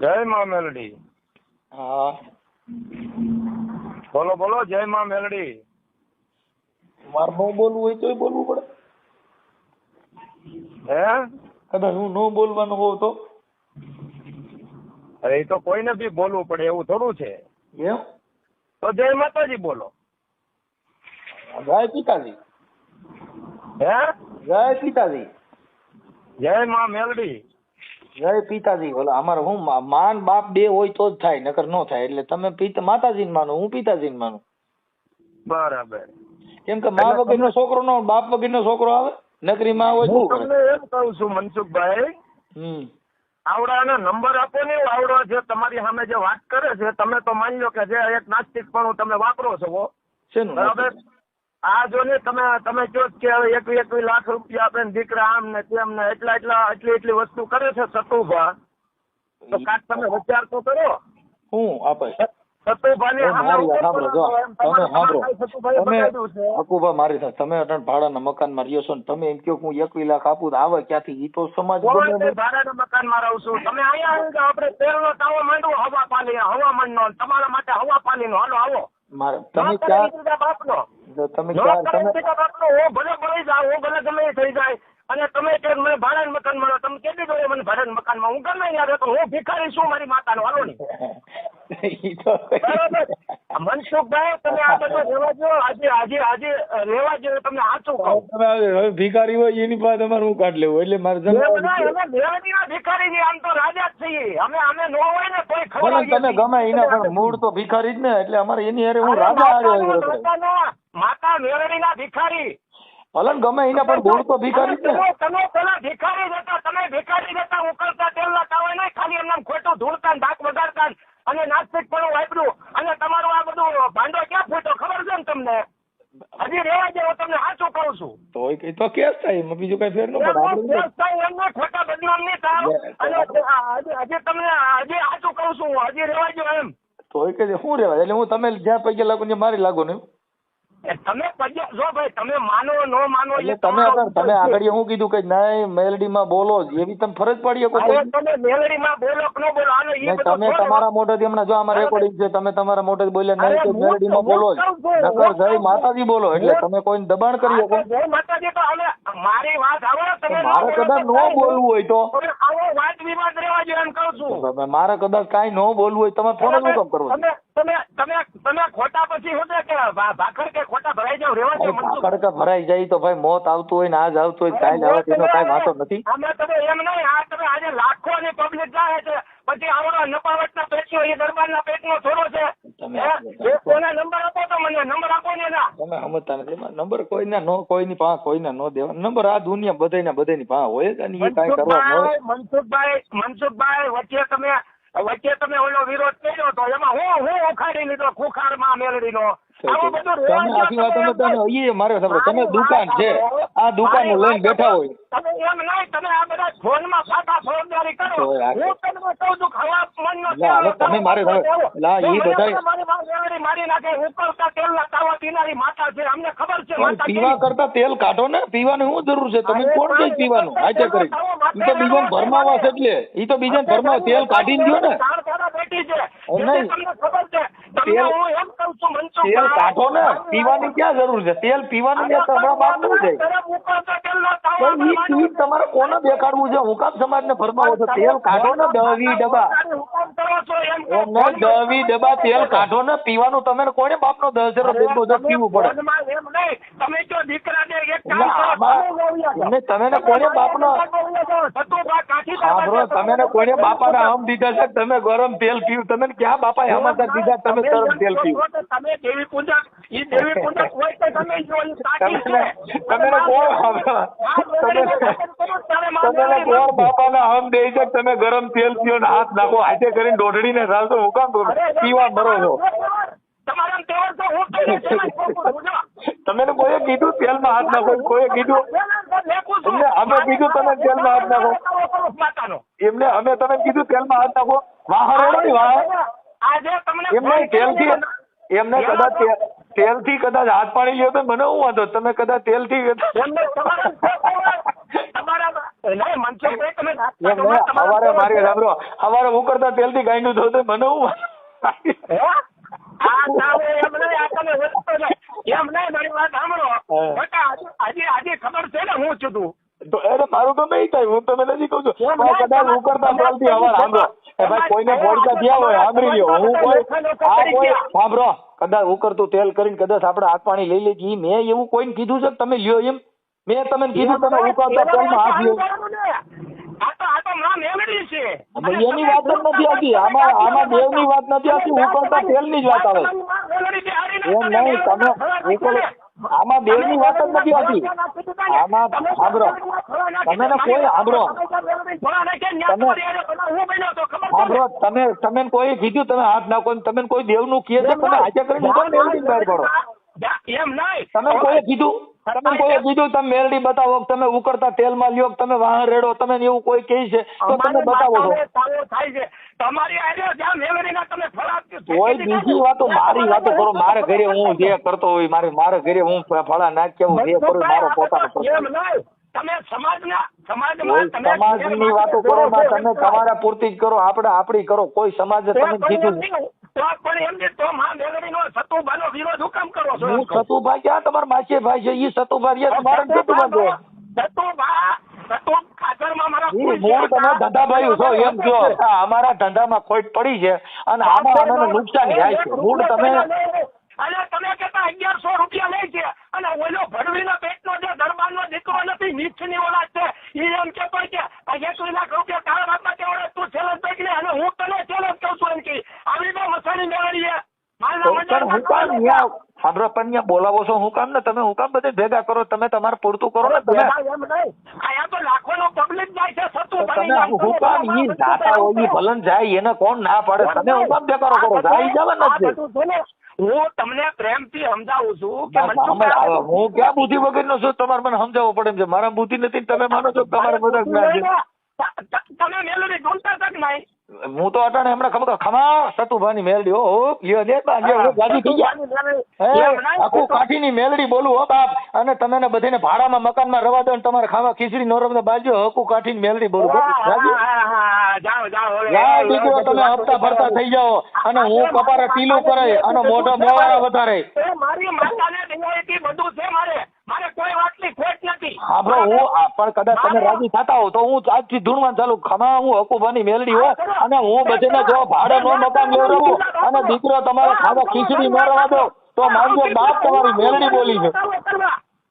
જય માં મેલડી. હા. બોલો બોલો જય માં મેલડી. મારે ન બોલવું હોય તોય બોલવું પડે. હે? કદાચ હું ન બોલવાનું હોઉં તો? અરે એ તો કોઈને બી બોલવું પડે એવું થોડું છે. એમ? તો જય માતાજી બોલો. જય પિતાજી. હે? જય પિતાજી. જય માં મેલડી. જય પિતાજી બોલો અમારે હું માન બાપ બે હોય તો જ થાય નકર નો થાય. એટલે તમે પિતા માતાજી માનો હું પિતાજી માનું. બરાબર. કેમ કે મા વગરનો છોકરો નો બાપ વગરનો છોકરો આવે? નકરી માં હોય હું તમને એમ કહું છું મનસુખભાઈ. હમ. આવડાનો નંબર આપો ને આવડો જે તમારી સામે જે વાત કરે છે તમે તો માની લો કે જે એક નાસ્તિક પણ તમે વાપરો છો બરાબર? આ જો ને તમે તમે કહો કે હવે એકવી એકવી લાખ રૂપિયા આપે દીકરા આમ ને તેમ ને એટલા એટલા એટલી એટલી વસ્તુ કરે છે સતુભા. તો કાંઈક તમે વિચાર તો કરો. હું આપે. ભાડાના મકાનમાં રહ્યો છો ને તમે એમ કહો હું એકવી લાખ આપું તો આવે ક્યાંથી? ઈ તો સમાજ ભાડાના મકાનમાં રહું છું. તમે અહીંયા આપડે આપણે તેલનો તાવો માંડવો હવા પાણી હવામાનનો તમારા માટે હવા પાણીનો. હાલો આવો. તમે ક્યાં? તમે ન ભલે મળી જાઉં હું ભલે ગમે થઈ જાય અને તમે કે મને ભાડા મકાન મળો તમે કેટલી દીધો મને ભાડા મકાનમાં હું ગમે ત્યાં તો હું ભિખારી છું મારી માતાનો હાલો ની. બરાબર. મનસુખભાઈ તમે આ બધો રહેવા જો આજે આજે આજે રહેવા જો તમને સાચું કહું. તમે હવે ભિખારી હોય એની પાસે તમારે હું કાઢ લેવું એટલે મારે દેવાનીના ભિખારી ની આમ તો રાજા જ છીએ. અમે અમે નો હોય ને કોઈ ખબર તમે ગમે એના પણ મૂળ તો ભિખારી જ ને એટલે અમારે એની હારે હું અરે રાજા હારે માતા મેળવીના ભિખારી. ભલે ગમે એના પણ ગુણ તો ભિખારી તમે પેલા ભિખારી જતા તમે ભિખારી જતા ઉકળતા તેલના તાવે નહીં ખાલી એમને ખોટું ધૂળતા ધાક વગાડતા અને નાસ્તિક પણ વાપર્યું અને તમારું આ બધું ભાંડો ક્યાં ફૂટ્યો ખબર છે ને તમને? હજી રેવા જેવો તમને સાચું કહું છું. તો એ તો કેસ થાય બીજું કઈ ફેર ન પડે. કેસ થાય એમને ખોટા બદનામ નહીં થાવ અને હજી તમને હજી સાચું કહું છું હું, હજી રેવા દો એમ. તો કે શું રેવા એટલે હું તમે જ્યાં પૈકી લાગુ ને મારી લાગુ ને એ તમે જો ભાઈ તમે માનો નો માનો એટલે તમે તમારો તમે આગળ હું કીધું કે નહીં મેલડીમાં બોલો એવી તમે ફરજ પડી શકો તમે મેલડીમાં બોલો કે ન બોલો આનો એ તમે તમારા મોઢેથી હમણાં જો આમાં રેકોર્ડિંગ છે તમે તમારા મોઢેથી બોલ્યા નહીં કે મેલડીમાં બોલો જ. નકર જય માતાજી બોલો એટલે તમે કોઈને દબાણ કરી શકો જય માતાજી તો હવે મારી વાત આવો તમે મારે કદાચ ન બોલવું હોય તો. વાદ વિવાદ રહેવા જોઈએ એમ કહું છું. મારે કદાચ કાંઈ ન બોલવું હોય તમે ફોન જ કામ કરો તમે તમે તમે તમે ખોટા પછી શું કે ભાખર કે ખોટા ભરાઈ જાવ રહેવા દો ભાખર કે ભરાઈ જાય તો ભાઈ મોત આવતું હોય ને આજ આવતું હોય કાલ આવે તેનો કાંઈ વાંધો નથી. અમે તમે એમ નહીં આ તમે આજે લાખો લાખોની પબ્લિક જાય છે. પછી આવડો નપાવટના પેટીઓ એ દરબારના પેટનો થોડો છે તમે હે? એ કોને નંબર આપો તો મને નંબર આપો ને એના તમે સમજતા નથી નંબર કોઈના નો કોઈની પાસે કોઈના નો દેવા. નંબર આ દુનિયા બધાયના બધાયની પાસે હોય જ. અને એ કાંઈ કરવા ન હોય. મનસુખભાઈ મનસુખભાઈ વચ્ચે તમે વચ્ચે તમે ઓલો વિરોધ કર્યો તો એમાં હું હું ઉખાડી લીધો ખુખારમાં મેલડીનો. મેળડી તમે આખી વાત અમે તમે એ મારે સાંભળો. તમે દુકાન છે આ દુકાન લઈને બેઠા હોય. તમે એમ નહીં તમે આ બધા ફોનમાં સાદા ફોજદારી કરો. હું તમને કહું છું કે હવા મનનો તમે મારે લા, એ બધા મારી પીનારી માતા છે અમને ખબર છે માતા પીવા કરતા તેલ કાઢો ને પીવાની શું જરૂર છે? તમે કોણ કઈ પીવાનું? હાચે કરી. ઈ તો બીજાને ભરમાવા છે એટલે. ઈ તો બીજાને ભરમાવા તેલ કાઢીને દ્યો ને. બેઠી છે. તમને ખબર છે. તમને હું એમ કહું છું મનસુખ તેલ કાઢો ને. પીવાની ક્યાં જરૂર છે? તેલ પીવાનું ત્યાં તમારા બાપનું છે ઈ તમારે કોને દેખાડવું છે? હુકામ સમાજ ને ફરમાવો છો. તેલ કાઢો ને દવી ડબ્બા. દવી ડબ્બા તેલ કાઢો ને પીવાનું તમે કોને બાપનો દસ હજાર બેગો છો પીવું પડે? તમે જો એક કામ ના, તમે ને કોને સતુભા કાઠી તમે ને કોઈને બાપાના હમ દીધા છે? તમે ગરમ તેલ પીવું તમે ક્યાં બાપાએ હમાસા દીધા તમે ગરમ તેલ પીવું તમે દેવી પૂજક ઈ દેવી પૂજક હોય તો તમે જો સાચી છે. તમે કોણ તમે કોણ બાપાના હમ દે છે તમે ગરમ તેલ પીઓ ને હાથ નાખો હાથે કરીને દોઢડીને ચાલતો હું કામ પીવા મરો છો. તમારા તેવર તો હું કઈ જો. તમે ને કોઈએ કીધું તેલમાં હાથ નાખો? કોઈએ કીધું? એમને અમે કીધું તમે તેલમાં હાથ નાખો. એમને અમે તમે કીધું તેલમાં હાથ નાખો? વાહ હરો નહીં વાહ. એમને તેલથી એમને કદાચ તે- તેલથી કદાચ હાથ પાણી લ્યો તો મને હું વાંધો? તમે કદાચ તેલથી સવારે મારી સાંભળો સવારે ઉકળતા તેલથી ગાંડું થતું મને હું? હે? એમ નહીં, આ તમે વસ્તુ નહીં. એમ નહીં, મારી વાત સાંભળો. આજે આજે ખબર છે ને હું છું તું. તો એટલે મારું તો નહીં થાય હું તમે નથી કહું છું. એમ પણ નહીં, કદાચ ઉકળતા તમે- તેલથી સાંભળો. એ ભાઈ કોઈને ફોડકા થયા હોય સાંભળી લ્યો. હું કોઈ સાંભળો. કદાચ ઉકળતું તેલ કરીને કદાચ આપણે હાથ પાણી લઈ લેજે મેં એવું કોઈને કીધું છે તમે લ્યો એમ. મેં તમને કીધું તમે ઉકળતા તેલમાં હાથ લ્યો. એની વાત જ નથી આવતી આમાં આમાં દેવની વાત નથી આવતી ઉકળતા તેલની જ વાત આવે. એમ નહીં તમે ઉકળ આમાં દેવની વાત જ નથી હોતી આમાં સાંભળો. તમે ને કોઈ સાંભળો. સાંભળો તમે તમે કોઈ કીધું તમે હાથ નાખો ને તમે કોઈ દેવનું કહે છે તમે હાજર કરીને બહાર પડો. એમ નહીં. તમે કોઈ કીધું? તમે કોઈ બીજું તમે મેલડી બતાવો તમે ઉકળતા તેલમાં લ્યો તમે વાહન રેડો તમે એવું કોઈ કહે છે તો તમે બતાવો છો. થાય છે. તમારી આરે જ્યાં મેલડીના તમે ફળા કોઈ બીજી વાતો મારી વાતો કરો મારે ઘરે હું જે કરતો હોય મારે મારે ઘરે હું ફળા નાખ્યા હું જે કરું મારો પોતાનો તમે સમાજના કોઈ સમાજમાં તમે સમાજની વાતો કરો તમે તમારા પૂરતી જ કરો. આપણે આપણી કરો. કોઈ સમાજ તમે કીધું પણ તો વિરોધ હું કામ કરો છો? હું સતુભાઈ ક્યાં? તમારા માસી ભાઈ છે ઈ સતુભાઈ છે તમારે સતુભાઈ છે સતુભા સતુ ખાતરમાં મારા ઈ ફૂલ મૂળ તમે ધંધાભાઈ છો એમ જો. અમારા ધંધામાં ખોટ પડી છે અને આમાં અમને નુકસાન થાય છે. મૂળ તમે અને તમે કહેતા અગિયારસો રૂપિયા લે છે. અને ઓલો ભડવીનો પેટનો જે દરબારનો દીકરો નથી નીચની છે ઈ એમ કહેતો હોય કે આ એકવીસ લાખ રૂપિયા તારા બાપા કેવડે તું ચેલેન્જ પેક ને અને હું તને ચેલેન્જ કહું છું એમ કે આવી તો મસાણી મેળવીએ તો પણ હું કામ ન્યા સાંભળો પણ ન્યા બોલાવો છો હું કામ ને તમે હું કામ બધે ભેગા કરો તમે તમારે પૂરતું કરો ને તમે. આયા તો લાખોનો પબ્લિક જાય છે સતુ તમે હું કામ ઈ જાતા હોય ભલન જાય એને કોણ ના પાડે? તમે હું કામ ભેગા કરો જાય જવા નથી હું તમને પ્રેમથી સમજાવું છું કે હું ક્યાં બુદ્ધિ વગર નો છું? તમારે મને સમજાવવું પડે એમ છે. મારા બુદ્ધિ નથી તમે માનો છો તમારે બધા તમે મેલોડી ઢૂંઢતા તક નહીં. હું તો અટાણે હમણાં ખબર ખમા સતુભાની મેલડી હો લ્યો દે લ્યો, થઈ ગયા. આખું કાઠીની મેલડી બોલું હો બાપ. અને તમે ને બધીને ભાડામાં મકાનમાં રવા દો ને તમારે ખાવા ખીચડી નોરમ બાજુ હકું કાઠીની મેલડી બોલું. દીકરો તમે હપ્તા ભરતા થઈ જાઓ. અને હું કપારે ટીલું કરે અને મોઢા મોવાળા વધારે. મારી માતાને બધું છે મારે. મારે કોઈ વાતની ખોટ નથી. હાંભળો હું પણ કદાચ તમે રાજી થતા હો તો હું આજથી ધૂણવાન ચાલુ ખમા હું હકુભાની મેલડી હો અને હું બધાને જો ભાડે નો મકાન લેવડાવું અને દીકરો તમારે ખાધા ખીચડી ન રવા દો તો માનજો બાપ તમારી મેલડી બોલી છે.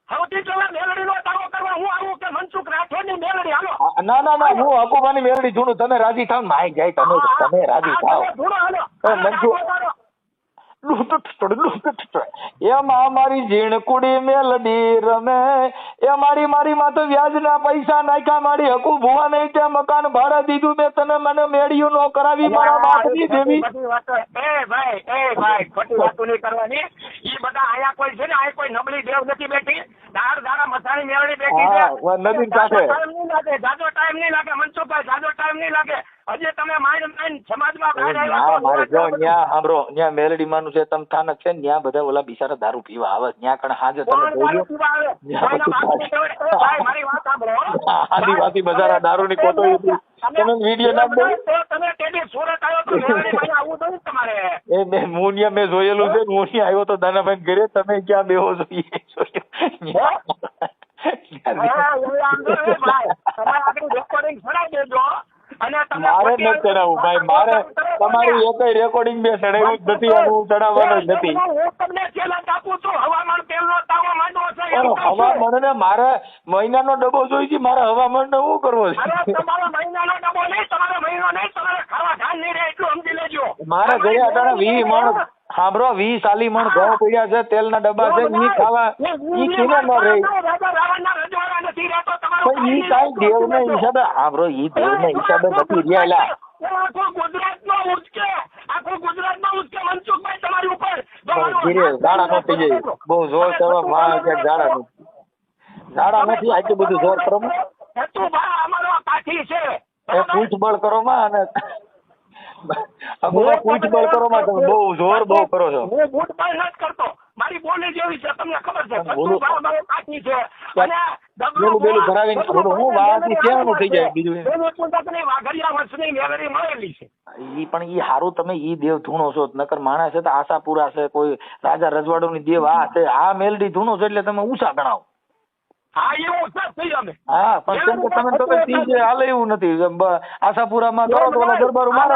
સૌથી પહેલા મેલડીનો દાવો કરવા હું આવું કે મનસુખ રાઠોડની મેલડી? હાલો. ના ના ના હું હકુભાની મેલડી ધૂણું તમે રાજી થાવ માય જાય તમે તમે રાજી થાવ. તમે ધૂળો હાલો. એ માં મારી ઝીણકુડી મેલડી રમે. એ મારી મારી માં તો વ્યાજના પૈસા નાખ્યા. મારી હકુ ભુવા નહીં તે મકાન ભાડે દીધું. મેં તને મને મેળ્યું નો કરાવી. મારા બાપની દેવી એ ભાઈ એ ભાઈ ખોટી વાતો નહીં કરવાની. એ બધા આયા કોઈ છે ને? આ કોઈ નબળી દેવ નથી બેઠી. દાર દાડા મસાણી મેળવી બેઠી છે. વા કાંઠે. ટાઈમ નહીં લાગે. જાજો ટાઈમ નહીં લાગે મનસુખભાઈ જાજો ટાઈમ નહીં લાગે. હજી તમે માઇન્ડ માઇન્ડ સમાજમાં બહાર આવ્યા મારે જો ન્યા સાંભળો ન્યા મેલડી માનું છે તમ થાનક છે ન્યા બધા ઓલા બિચારા દારૂ પીવા આવે ન્યા કણ હાજે તમે દારૂ આવે? ભાઈ મારી વાત સાંભળો આદિવાસી બજારા દારૂની કોટો તમે વીડિયો ના બોલ. તમે તેડી સુરત આવ્યો તો આવવું જોઈએ તમારે? એ મેં મુનિયા મે જોયેલું છે ને આવ્યો તો દાનાભાઈ ઘરે તમે ક્યાં બેહો જોઈએ રેકોર્ડિંગ ચડાવી દેજો. મારે નથી ચડાવવું ભાઈ મારે તમારી એકય રેકોર્ડિંગ બે ચડાવ્યું જ નથી અને હું ચડાવવાનો જ નથી. હવામાન ને મારે મહિનાનો ડબ્બો જોઈ છે મારે હવામાન ને શું કરવો છે? મારે ગયા હતા વીસ મણ સાંભળો વીસ સાલી મણ ઘઉં પડ્યા છે તેલના ડબ્બા છે ઈ ખાવા ઈ કિને ન રહે? પણ ઈ કાંઈ દેવને હિસાબે સાંભળો ઈ દેવને હિસાબે નથી રહ્યા આખું ગુજરાતનો ઉચકે આખું ગુજરાતનો ઉચકે મનસુખભાઈ તમારી ઉપર ધીરે ઝાડા નો થઈ જાય બહુ જોર કરવા માં ક્યાંક ઝાડા નો ઝાડા નથી આટલું બધું જોર કરો તું બા અમારો કાઠી છે. એ પૂછબળ કરો માં અને હવે પૂછબળ કરો માં તમે બહુ જોર બહુ કરો. છો. હું બૂટ બાય નથી કરતો. મારી બોલી જેવી છે તમને ખબર છે. મારો કાચી છે. અને બોલું બોલું ભરાવીને બોલું. હું વાતની કેવાનું થઈ જાય બીજું પુસ્તકની વાઘડિયા વંશની મેળવી મળેલી છે. ઈ પણ ઈ હારું તમે ઈ દેવ ધૂણો છો. નકર માણસ છે તો આશાપુરા છે કોઈ રાજા રજવાડો ની દેવ આ છે. આ મેલડી ધૂણો છો એટલે તમે ઊંચા ગણાવો. હા થઈ અમે. હા પણ તમે તો કઈ તીજે હાલે એવું નથી. આશાપુરામાં કરો તો ઓલા દરબારો મારે.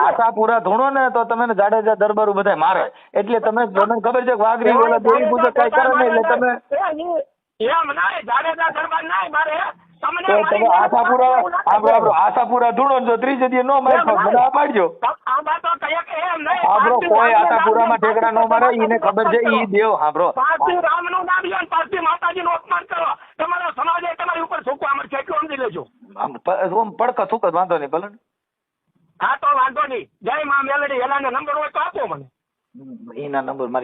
આશાપુરા ધૂણો ને તો તમે જાડેજા દરબારો બધાય મારે. એટલે તમે તમને ખબર છે વાઘરી ઓલા દેવી પૂજક કઈ કરે નહીં એટલે તમે એમ નાય જાડેજા દરબાર નાય મારે તો તમે આશાપુરા આપડે આશાપુરા ધૂણો જો ત્રીજે દી નો મારી આ પાડજો આબરો કોઈ આશાપુરામાં ઠેકડા નો મારે એને ખબર છે ઈ દેવ હાબરો પારસી રામનું નામ લ્યો ને પારસી માતાજીનું કરો તમારો સમાજ તમારી ઉપર સૂકવા છે એટલું સમજી લેજો. આમ પડકો થૂક વાંધો નહીં ભલે હા તો વાંધો નહીં. જય મા મેલડી એના નંબર હોય તો આપો મને. એના નંબર મારી